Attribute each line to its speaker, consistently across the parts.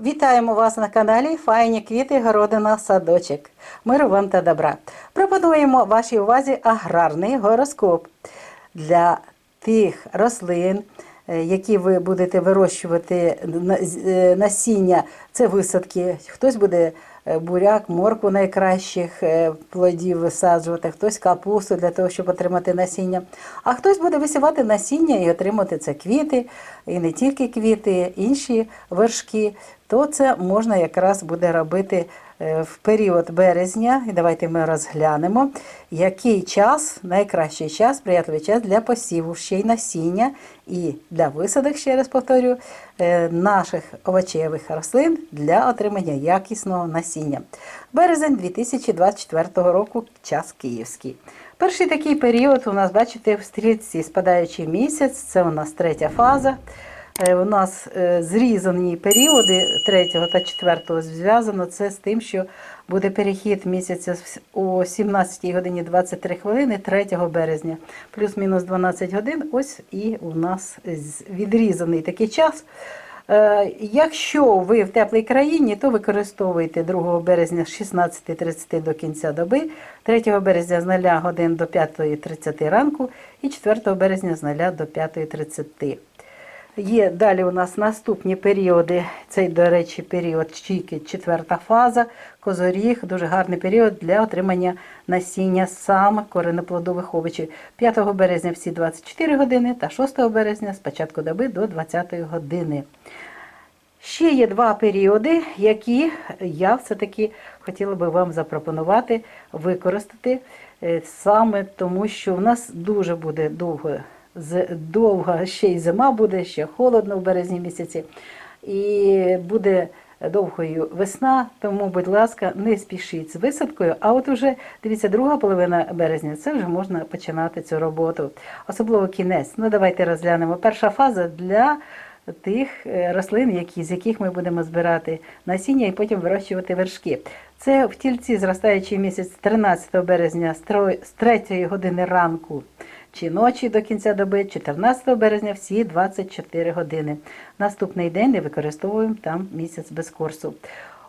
Speaker 1: Вітаємо вас на каналі Файні квіти, городина, садочок. Миру вам та добра. Пропонуємо вашій увазі аграрний гороскоп для тих рослин, е, які ви будете вирощувати е, насіння. Це висадки. Хтось буде буряк, моркву найкращих е, плодів висаджувати, хтось капусту для того, щоб отримати насіння. А хтось буде висівати насіння і отримати це квіти, і не тільки квіти, інші вершки. То це можна якраз буде робити е, в період березня. І давайте ми розглянемо, який час, найкращий час, приятливий час для посіву ще й насіння і для висадок, ще раз повторю, е, наших овочевих рослин для отримання якісного насіння. Березень 2024 року, час київський. Перший такий період у нас, бачите, в стрільці спадаючий місяць, це у нас третя фаза. Е, У нас е, зрізані періоди 3 та 4 зв'язано це з тим, що буде перехід місяця о 17 годині 23 хвилини 3 березня, плюс-мінус 12 годин. Ось і у нас відрізаний такий час. Е, Якщо ви в теплій країні, то використовуйте 2 березня з 16.30 до кінця доби, 3 березня з 0 годин до 5.30 ранку і 4 березня з 0 до 5.30. Є далі у нас наступні періоди. Цей, до речі, період тільки четверта фаза, козоріг, дуже гарний період для отримання насіння саме коренеплодових овочів. 5 березня всі 24 години та 6 березня з початку доби до 20 години. Ще є два періоди, які я все-таки хотіла би вам запропонувати використати е, саме тому, що в нас дуже буде довго, довга ще й зима буде, ще холодно в березні місяці, і буде довгою весна, тому, будь ласка, не спішіть з висадкою. А от уже дивіться, друга половина березня це вже можна починати цю роботу, особливо кінець. Ну, давайте розглянемо. Перша фаза для тих е, рослин, які, з яких ми будемо збирати насіння і потім вирощувати вершки. Це в тільці зростаючий місяць 13 березня з 3 години ранку чи ночі до кінця доби, 14 березня всі 24 години. Наступний день не використовуємо там місяць без курсу.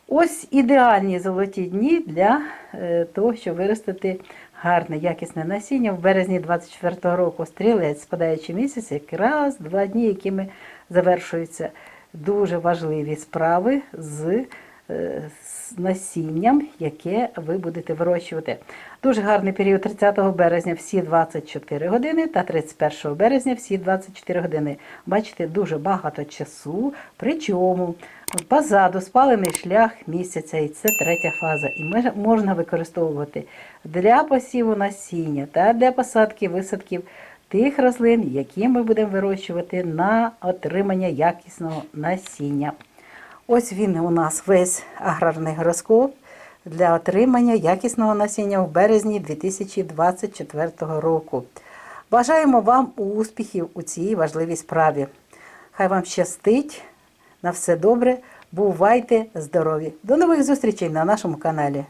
Speaker 1: Ось ідеальні золоті дні для е, того, щоб виростити гарне, якісне насіння. В березні 24 року стрілець, спадаючи місяць, якраз два дні, якими завершуються дуже важливі справи з, з насінням, яке ви будете вирощувати. Дуже гарний період 30 березня всі 24 години та 31 березня всі 24 години. Бачите, дуже багато часу. Причому позаду спалений шлях місяця, і це третя фаза. І можна використовувати для посіву насіння та для посадки висадків тих рослин, які ми будемо вирощувати на отримання якісного насіння. Ось він у нас весь аграрний гороскоп для отримання якісного насіння в березні 2024 року. Бажаємо вам успіхів у цій важливій справі. Хай вам щастить, на все добре, бувайте здорові. До нових зустрічей на нашому каналі.